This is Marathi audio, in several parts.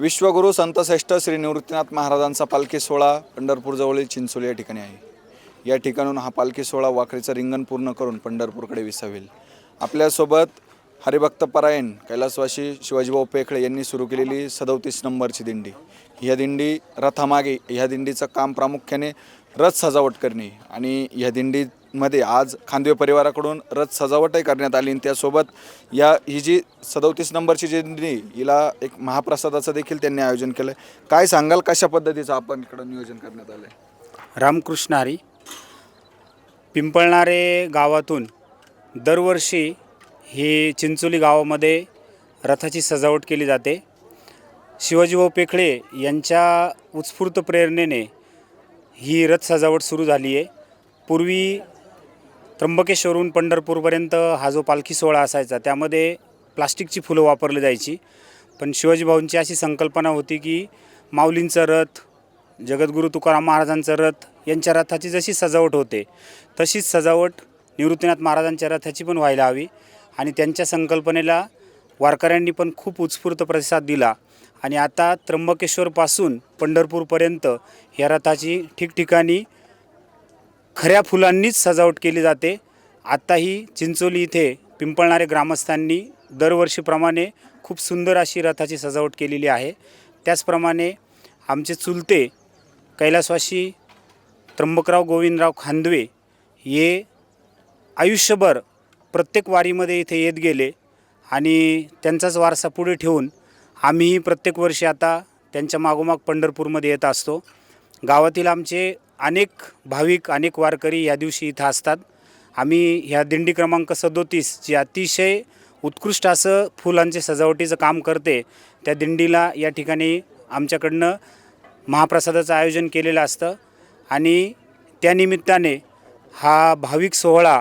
विश्वगुरू संतश्रेष्ठ श्री निवृत्तीनाथ महाराजांचा पालखी सोहळा पंढरपूरजवळील चिंचोली या ठिकाणी आहे. या ठिकाणून हा पालखी सोहळा वाखरीचं रिंगण पूर्ण करून पंढरपूरकडे विसावेल. आपल्यासोबत हरिभक्त परायण कैलासवासी शिवाजीभाऊ पेखळे यांनी सुरू केलेली सदोतीस नंबरची दिंडी. ह्या दिंडी रथामागे ह्या दिंडीचं काम प्रामुख्याने रथ सजावट करणे आणि ह्या मध्ये आज खांदवे परिवाराकडून रथ सजावटही करण्यात आली आणि त्यासोबत या ही जी सदोतीस नंबरची जी हिला एक महाप्रसादाचं देखील त्यांनी आयोजन केलं काय सांगाल कशा पद्धतीचं आपण इकडं नियोजन करण्यात आलं आहे रामकृष्ण हरी पिंपळणारे गावातून दरवर्षी ही चिंचोली गावामध्ये रथाची सजावट केली जाते. शिवाजीभाऊ पेखळे यांच्या उत्स्फूर्त प्रेरणेने ही रथ सजावट सुरू झाली आहे पूर्वी त्र्यंबकेश्वरून पंढरपूरपर्यंत हा जो पालखी सोहळा असायचा त्यामध्ये प्लास्टिकची फुलं वापरली जायची. पण शिवाजीभाऊंची अशी संकल्पना होती की माऊलींचं रथ जगद्गुरू तुकाराम महाराजांचं रथ यांच्या रथाची जशी सजावट होते तशीच सजावट निवृत्तीनाथ महाराजांच्या रथाची पण व्हायला हवी आणि त्यांच्या संकल्पनेला वारकऱ्यांनी पण खूप उत्स्फूर्त प्रतिसाद दिला. आणि आता त्र्यंबकेश्वरपासून पंढरपूरपर्यंत या रथाची ठिकठिकाणी खऱ्या फुलांनीच सजावट केली जाते. आत्ताही चिंचोली इथे पिंपळणारे ग्रामस्थांनी दरवर्षीप्रमाणे खूप सुंदर अशी रथाची सजावट केलेली आहे. त्याचप्रमाणे आमचे चुलते कैलासवासी त्र्यंबकराव गोविंदराव खांदवे हे आयुष्यभर प्रत्येक वारीमध्ये इथे येत गेले आणि त्यांचाच वारसा पुढे ठेवून आम्हीही प्रत्येक वर्षी आता त्यांच्या मागोमाग पंढरपूरमध्ये येत असतो. गावातील आमचे अनेक भाविक अनेक वारकरी या दिवशी इथं असतात. आम्ही ह्या दिंडी क्रमांक सदोतीस जी अतिशय उत्कृष्ट असं फुलांचे सजावटीचं काम करते त्या दिंडीला या ठिकाणी आमच्याकडनं महाप्रसादाचं आयोजन केलेलं असतं. आणि त्यानिमित्ताने हा भाविक सोहळा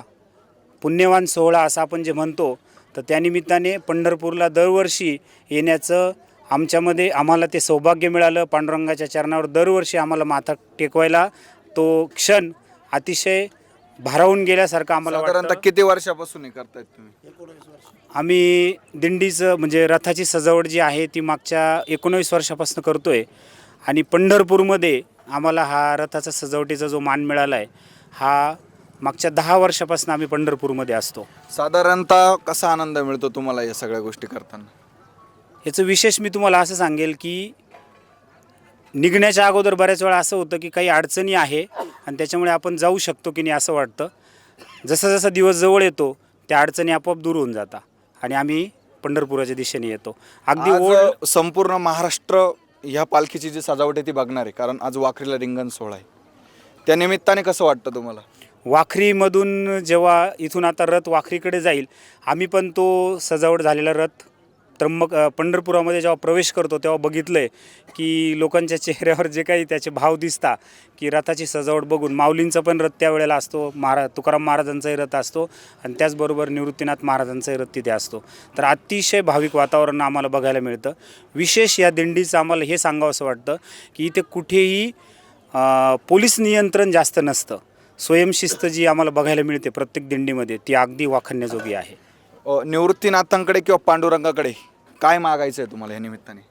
पुण्यवान सोहळा असं आपण जे म्हणतो तर त्यानिमित्ताने पंढरपूरला दरवर्षी येण्याचं आमच्यामध्ये आम्हाला ते सौभाग्य मिळालं. पांडुरंगाच्या चरणावर दरवर्षी आम्हाला माथा टेकवायला तो क्षण अतिशय भारावून गेल्यासारखं आम्हाला साधारणतः वाटतं. किती वर्षापासून हे करतायत तुम्ही? आम्ही दिंडीचं म्हणजे रथाची सजावट जी आहे ती मागच्या एकोणवीस वर्षापासून करतो आहे आणि पंढरपूरमध्ये आम्हाला हा रथाचा सजावटीचा जो मान मिळाला आहे हा मागच्या दहा वर्षापासून आम्ही पंढरपूरमध्ये असतो. साधारणतः कसा आनंद मिळतो तुम्हाला या सगळ्या गोष्टी करताना? याचं विशेष मी तुम्हाला असं सांगेल की निघण्याच्या अगोदर बऱ्याच वेळा असं होतं की काही अडचणी आहे आणि त्याच्यामुळे आपण जाऊ शकतो की नाही असं वाटतं. जसा जसा दिवस जवळ येतो त्या अडचणी आपोआप दूर होऊन जातात आणि आम्ही पंढरपुराच्या दिशेने येतो. अगदी ओढ संपूर्ण महाराष्ट्र ह्या पालखीची जी सजावट आहे ती बघणार आहे कारण आज वाखरीला रिंगण सोहळा आहे. त्या निमित्ताने कसं वाटतं तुम्हाला? वाखरीमधून जेव्हा इथून आता रथ वाखरीकडे जाईल आम्ही पण तो सजावट झालेला रथ त्र्यंबक पंढरपुरामध्ये जेव्हा प्रवेश करतो तेव्हा बघितलं आहे की लोकांच्या चेहऱ्यावर जे काही त्याचे भाव दिसता की रथाची सजावट बघून माऊलींचा पण रथ त्यावेळेला असतो महारा तुकाराम महाराजांचाही रथ असतो आणि त्याचबरोबर निवृत्तीनाथ महाराजांचाही रथ तिथे असतो. तर अतिशय भाविक वातावरण आम्हाला बघायला मिळतं. विशेष या दिंडीचं आम्हाला हे सांगावं असं वाटतं की इथे कुठेही पोलीस नियंत्रण जास्त नसतं. स्वयंशिस्त जी आम्हाला बघायला मिळते प्रत्येक दिंडीमध्ये ती अगदी वाखाणण्याजोगी आहे. अ, निवृत्तीनाथांकडे किंवा पांडुरंगाकडे काय मागायचं आहे तुम्हाला या निमित्ताने?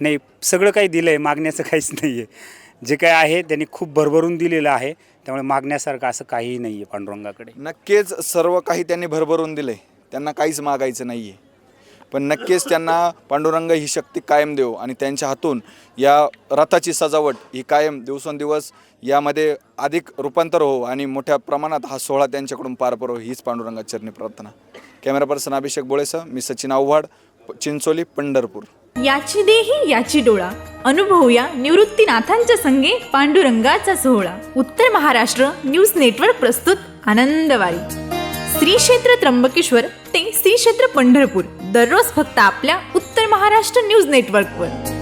नाही सगळं काही दिलं आहे मागण्याचं काहीच नाही आहे जे काय आहे त्यांनी खूप भरभरून दिलेलं आहे. त्यामुळे मागण्यासारखं असं काहीही नाही आहे पांडुरंगाकडे. नक्कीच सर्व काही त्यांनी भरभरून दिले त्यांना काहीच मागायचं नाही आहे पण नक्कीच त्यांना पांडुरंग ही शक्ती कायम देऊ आणि त्यांच्या हातून या रथाची सजावट ही कायम दिवसेंदिवस यामध्ये अधिक रूपांतर हो आणि मोठ्या प्रमाणात हा सोहळा त्यांच्याकडून पार पडो हीच पांडुरंगाची चरणी प्रार्थना. कॅमेरा पर्सन अभिषेक बोळेसह मी सचिन आव्हाड चिंचोली पंढरपूर. याची देही याची डोळा. अनुभवूया निवृत्तीनाथांच्या संगे पांडुरंगाचा सोहळा. उत्तर महाराष्ट्र न्यूज नेटवर्क प्रस्तुत आनंदवारी श्री क्षेत्र त्र्यंबकेश्वर ते श्री क्षेत्र पंढरपूर. दररोज फक्त आपल्या उत्तर महाराष्ट्र न्यूज नेटवर्कवर.